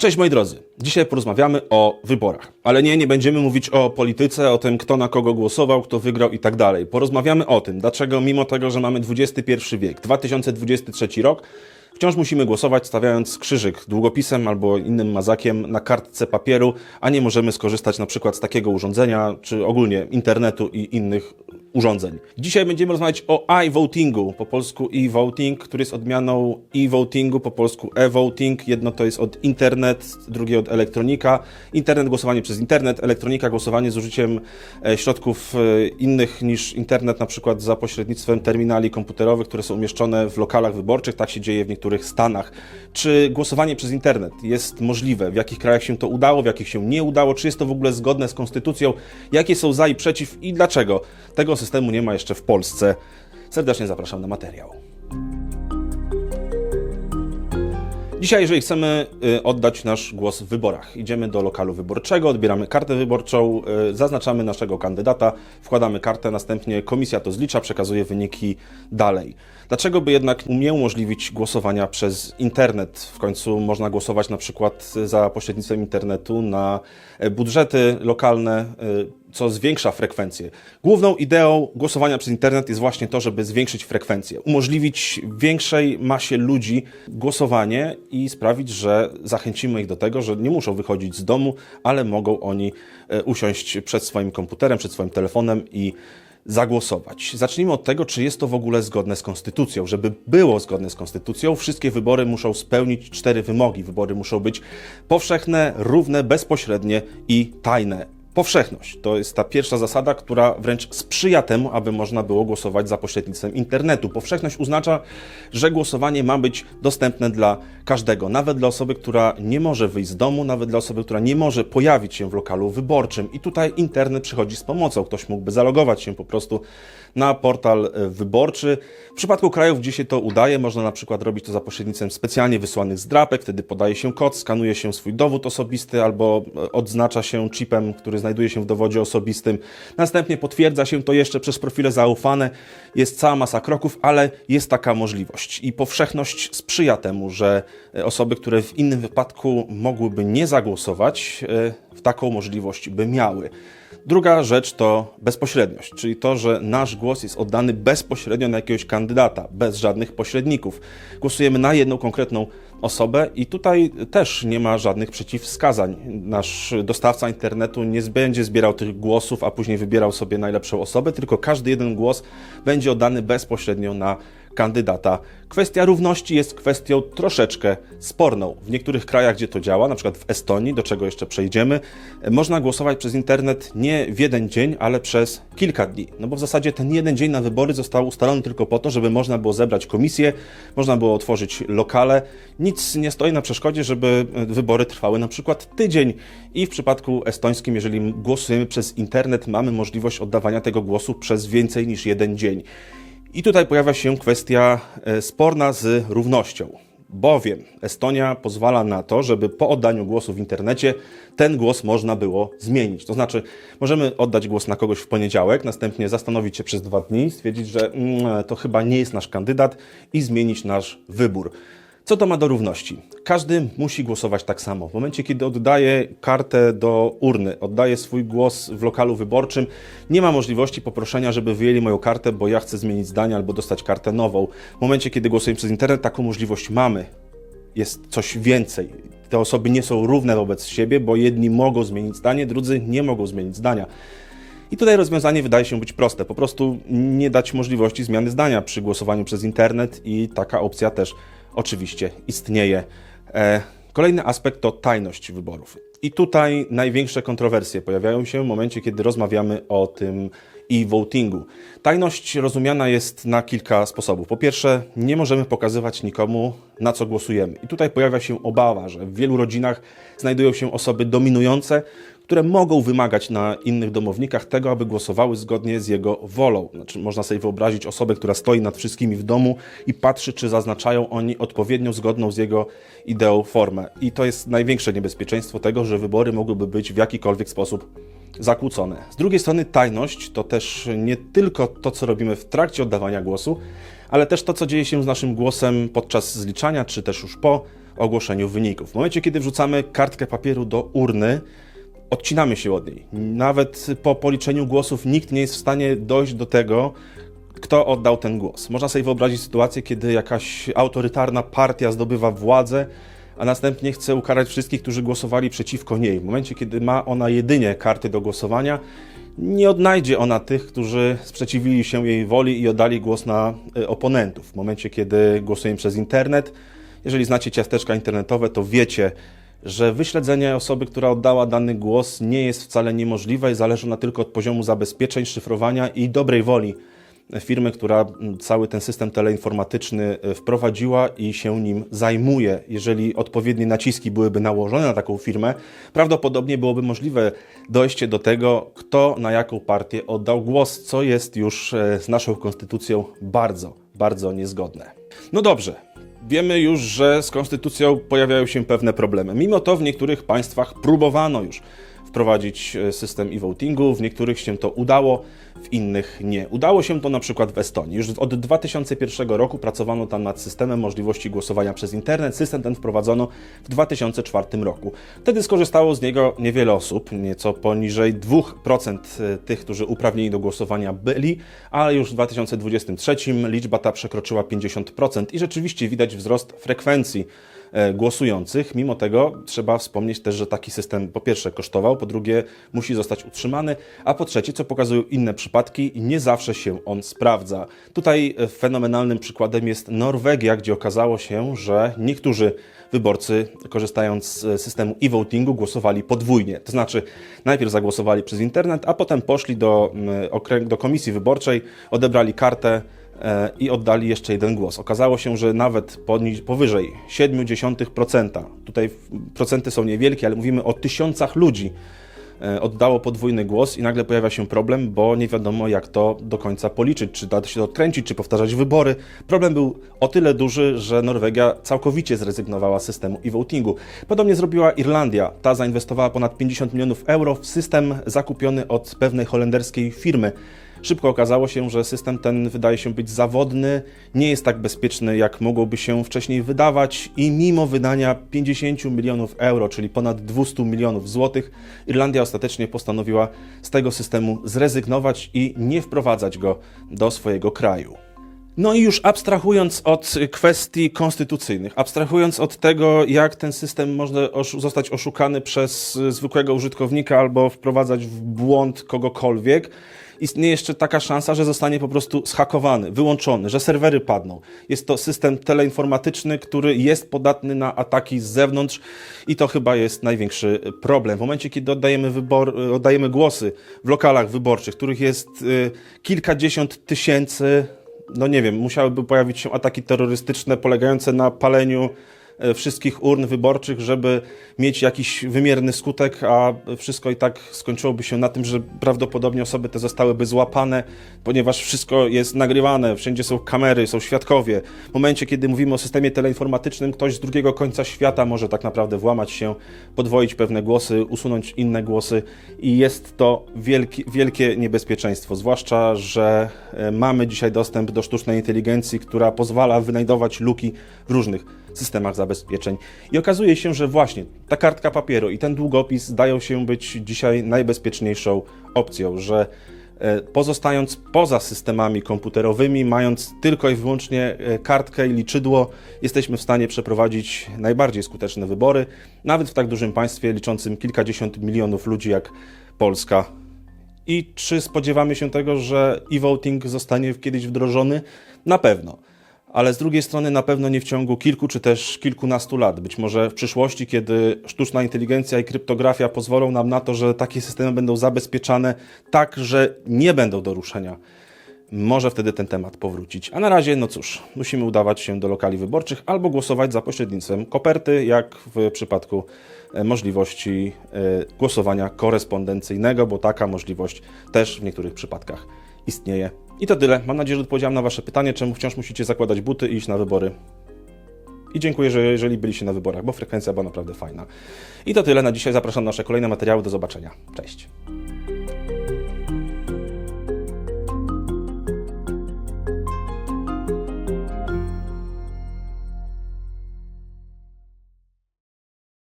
Cześć moi drodzy, dzisiaj porozmawiamy o wyborach. Ale nie, nie będziemy mówić o polityce, o tym kto na kogo głosował, kto wygrał i tak dalej. Porozmawiamy o tym, dlaczego mimo tego, że mamy XXI wiek, 2023 rok, wciąż musimy głosować stawiając krzyżyk długopisem albo innym mazakiem na kartce papieru, a nie możemy skorzystać na przykład z takiego urządzenia, czy ogólnie internetu i innych urządzeń. Dzisiaj będziemy rozmawiać o iVotingu, po polsku e-voting, który jest odmianą e-votingu, po polsku e-voting. Jedno to jest od internet, drugie od elektronika. Internet głosowanie przez internet, elektronika głosowanie z użyciem e, środków e, innych niż internet, na przykład za pośrednictwem terminali komputerowych, które są umieszczone w lokalach wyborczych. Tak się dzieje w niektórych stanach. Czy głosowanie przez internet jest możliwe? W jakich krajach się to udało, w jakich się nie udało? Czy jest to w ogóle zgodne z konstytucją? Jakie są za i przeciw i dlaczego? Tego systemu nie ma jeszcze w Polsce. Serdecznie zapraszam na materiał. Dzisiaj, jeżeli chcemy y, oddać nasz głos w wyborach, idziemy do lokalu wyborczego, odbieramy kartę wyborczą, y, zaznaczamy naszego kandydata, wkładamy kartę, następnie komisja to zlicza, przekazuje wyniki dalej. Dlaczego by jednak nie umożliwić głosowania przez internet? W końcu można głosować na przykład za pośrednictwem internetu na e, budżety lokalne, y, co zwiększa frekwencję. Główną ideą głosowania przez internet jest właśnie to, żeby zwiększyć frekwencję, umożliwić większej masie ludzi głosowanie i sprawić, że zachęcimy ich do tego, że nie muszą wychodzić z domu, ale mogą oni e, usiąść przed swoim komputerem, przed swoim telefonem i zagłosować. Zacznijmy od tego, czy jest to w ogóle zgodne z konstytucją. Żeby było zgodne z konstytucją, wszystkie wybory muszą spełnić cztery wymogi. Wybory muszą być powszechne, równe, bezpośrednie i tajne. Powszechność to jest ta pierwsza zasada, która wręcz sprzyja temu, aby można było głosować za pośrednictwem internetu. Powszechność oznacza, że głosowanie ma być dostępne dla każdego, nawet dla osoby, która nie może wyjść z domu, nawet dla osoby, która nie może pojawić się w lokalu wyborczym. I tutaj internet przychodzi z pomocą. Ktoś mógłby zalogować się po prostu na portal e, wyborczy. W przypadku krajów, gdzie się to udaje, można na przykład robić to za pośrednictwem specjalnie wysłanych zdrapek, wtedy podaje się kod, skanuje się swój dowód osobisty albo e, odznacza się chipem, który znajduje się w dowodzie osobistym. Następnie potwierdza się to jeszcze przez profile zaufane. Jest cała masa kroków, ale jest taka możliwość. I powszechność sprzyja temu, że e, osoby, które w innym wypadku mogłyby nie zagłosować, w taką możliwość by miały. Druga rzecz to bezpośredniość, czyli to, że nasz głos jest oddany bezpośrednio na jakiegoś kandydata, bez żadnych pośredników. Głosujemy na jedną konkretną osobę i tutaj też nie ma żadnych przeciwwskazań. Nasz dostawca internetu nie będzie zbierał tych głosów, a później wybierał sobie najlepszą osobę, tylko każdy jeden głos będzie oddany bezpośrednio na kandydata. Kwestia równości jest kwestią troszeczkę sporną. W niektórych krajach, gdzie to działa, na przykład w Estonii, do czego jeszcze przejdziemy, można głosować przez internet nie w jeden dzień, ale przez kilka dni. No bo w zasadzie ten jeden dzień na wybory został ustalony tylko po to, żeby można było zebrać komisję, można było otworzyć lokale. Nic nie stoi na przeszkodzie, żeby wybory trwały na przykład tydzień. I w przypadku estońskim, jeżeli głosujemy przez internet, mamy możliwość oddawania tego głosu przez więcej niż jeden dzień. I tutaj pojawia się kwestia e, sporna z równością, bowiem Estonia pozwala na to, żeby po oddaniu głosu w internecie ten głos można było zmienić. To znaczy, możemy oddać głos na kogoś w poniedziałek, następnie zastanowić się przez dwa dni, stwierdzić, że mm, to chyba nie jest nasz kandydat i zmienić nasz wybór. Co to ma do równości? Każdy musi głosować tak samo. W momencie, kiedy oddaje kartę do urny, oddaje swój głos w lokalu wyborczym, nie ma możliwości poproszenia, żeby wyjęli moją kartę, bo ja chcę zmienić zdanie albo dostać kartę nową. W momencie, kiedy głosujemy przez internet, taką możliwość mamy. Jest coś więcej. Te osoby nie są równe wobec siebie, bo jedni mogą zmienić zdanie, drudzy nie mogą zmienić zdania. I tutaj rozwiązanie wydaje się być proste. Po prostu nie dać możliwości zmiany zdania przy głosowaniu przez internet i taka opcja też oczywiście istnieje. E, kolejny aspekt to tajność wyborów. I tutaj największe kontrowersje pojawiają się w momencie, kiedy rozmawiamy o tym e-votingu. Tajność rozumiana jest na kilka sposobów. Po pierwsze, nie możemy pokazywać nikomu, na co głosujemy. I tutaj pojawia się obawa, że w wielu rodzinach znajdują się osoby dominujące, które mogą wymagać na innych domownikach tego, aby głosowały zgodnie z jego wolą. Znaczy, można sobie wyobrazić osobę, która stoi nad wszystkimi w domu i patrzy, czy zaznaczają oni odpowiednią, zgodną z jego ideą formę. I to jest największe niebezpieczeństwo tego, że wybory mogłyby być w jakikolwiek sposób zakłócone. Z drugiej strony tajność to też nie tylko to, co robimy w trakcie oddawania głosu, ale też to, co dzieje się z naszym głosem podczas zliczania, czy też już po ogłoszeniu wyników. W momencie, kiedy wrzucamy kartkę papieru do urny, odcinamy się od niej. Nawet po policzeniu głosów nikt nie jest w stanie dojść do tego, kto oddał ten głos. Można sobie wyobrazić sytuację, kiedy jakaś autorytarna partia zdobywa władzę, a następnie chce ukarać wszystkich, którzy głosowali przeciwko niej. W momencie, kiedy ma ona jedynie karty do głosowania, nie odnajdzie ona tych, którzy sprzeciwili się jej woli i oddali głos na y, oponentów. W momencie, kiedy głosujemy przez internet, jeżeli znacie ciasteczka internetowe, to wiecie, że wyśledzenie osoby, która oddała dany głos, nie jest wcale niemożliwe i zależy ona tylko od poziomu zabezpieczeń, szyfrowania i dobrej woli firmy, która mm, cały ten system teleinformatyczny e, wprowadziła i się nim zajmuje. Jeżeli odpowiednie naciski byłyby nałożone na taką firmę, prawdopodobnie byłoby możliwe dojście do tego, kto na jaką partię oddał głos, co jest już e, z naszą konstytucją bardzo, bardzo niezgodne. No dobrze, Wiemy już, że z konstytucją pojawiają się pewne problemy. Mimo to w niektórych państwach próbowano już wprowadzić e, system e-votingu, w niektórych się to udało, w innych nie. Udało się to na przykład w Estonii. Już od 2001 roku pracowano tam nad systemem możliwości głosowania przez internet. System ten wprowadzono w 2004 roku. Wtedy skorzystało z niego niewiele osób, nieco poniżej 2% e, tych, którzy uprawnieni do głosowania byli, ale już w 2023 liczba ta przekroczyła 50% i rzeczywiście widać wzrost frekwencji głosujących. Mimo tego trzeba wspomnieć też, że taki system po pierwsze kosztował, po drugie musi zostać utrzymany, a po trzecie, co pokazują inne przypadki, nie zawsze się on sprawdza. Tutaj e, fenomenalnym przykładem jest Norwegia, gdzie okazało się, że niektórzy wyborcy, korzystając z systemu e-votingu, głosowali podwójnie. To znaczy, najpierw zagłosowali przez internet, a potem poszli do, do komisji wyborczej, odebrali kartę e, i oddali jeszcze jeden głos. Okazało się, że nawet powyżej 0,7%, tutaj procenty są niewielkie, ale mówimy o tysiącach ludzi, e, oddało podwójny głos i nagle pojawia się problem, bo nie wiadomo jak to do końca policzyć, czy da się odkręcić, czy powtarzać wybory. Problem był o tyle duży, że Norwegia całkowicie zrezygnowała z systemu e-votingu. Podobnie zrobiła Irlandia. Ta zainwestowała ponad 50 milionów euro w system zakupiony od pewnej holenderskiej firmy. Szybko okazało się, że system ten wydaje się być zawodny, nie jest tak bezpieczny, jak mogłoby się wcześniej wydawać, i mimo wydania 50 milionów euro, czyli ponad 200 milionów złotych, Irlandia ostatecznie postanowiła z tego systemu zrezygnować i nie wprowadzać go do swojego kraju. No i już abstrahując od kwestii konstytucyjnych, abstrahując od tego, jak ten system może zostać oszukany przez zwykłego użytkownika albo wprowadzać w błąd kogokolwiek, istnieje jeszcze taka szansa, że zostanie po prostu zhakowany, wyłączony, że serwery padną. Jest to system teleinformatyczny, który jest podatny na ataki z zewnątrz i to chyba jest największy problem. W momencie, kiedy oddajemy, wybor, oddajemy głosy w lokalach wyborczych, których jest y, kilkadziesiąt tysięcy, no nie wiem, musiałyby pojawić się ataki terrorystyczne polegające na paleniu wszystkich urn wyborczych, żeby mieć jakiś wymierny skutek, a wszystko i tak skończyłoby się na tym, że prawdopodobnie osoby te zostałyby złapane, ponieważ wszystko jest nagrywane, wszędzie są kamery, są świadkowie. W momencie, kiedy mówimy o systemie teleinformatycznym, ktoś z drugiego końca świata może tak naprawdę włamać się, podwoić pewne głosy, usunąć inne głosy i jest to wielki, wielkie niebezpieczeństwo, zwłaszcza, że e, mamy dzisiaj dostęp do sztucznej inteligencji, która pozwala wynajdować luki w różnych systemach zabezpieczeń. I okazuje się, że właśnie ta kartka papieru i ten długopis zdają się być dzisiaj najbezpieczniejszą opcją, że e, pozostając poza systemami komputerowymi, mając tylko i wyłącznie e, kartkę i liczydło, jesteśmy w stanie przeprowadzić najbardziej skuteczne wybory, nawet w tak dużym państwie liczącym kilkadziesiąt milionów ludzi jak Polska. I czy spodziewamy się tego, że e-voting zostanie kiedyś wdrożony? Na pewno ale z drugiej strony na pewno nie w ciągu kilku czy też kilkunastu lat. Być może w przyszłości, kiedy sztuczna inteligencja i kryptografia pozwolą nam na to, że takie systemy będą zabezpieczane tak, że nie będą do ruszenia. Może wtedy ten temat powrócić. A na razie, no cóż, musimy udawać się do lokali wyborczych albo głosować za pośrednictwem koperty, jak w przypadku e, możliwości e, głosowania korespondencyjnego, bo taka możliwość też w niektórych przypadkach istnieje. I to tyle. Mam nadzieję, że odpowiedziałem na Wasze pytanie, czemu wciąż musicie zakładać buty i iść na wybory. I dziękuję, że jeżeli byliście na wyborach, bo frekwencja była naprawdę fajna. I to tyle na dzisiaj. Zapraszam na nasze kolejne materiały. Do zobaczenia. Cześć.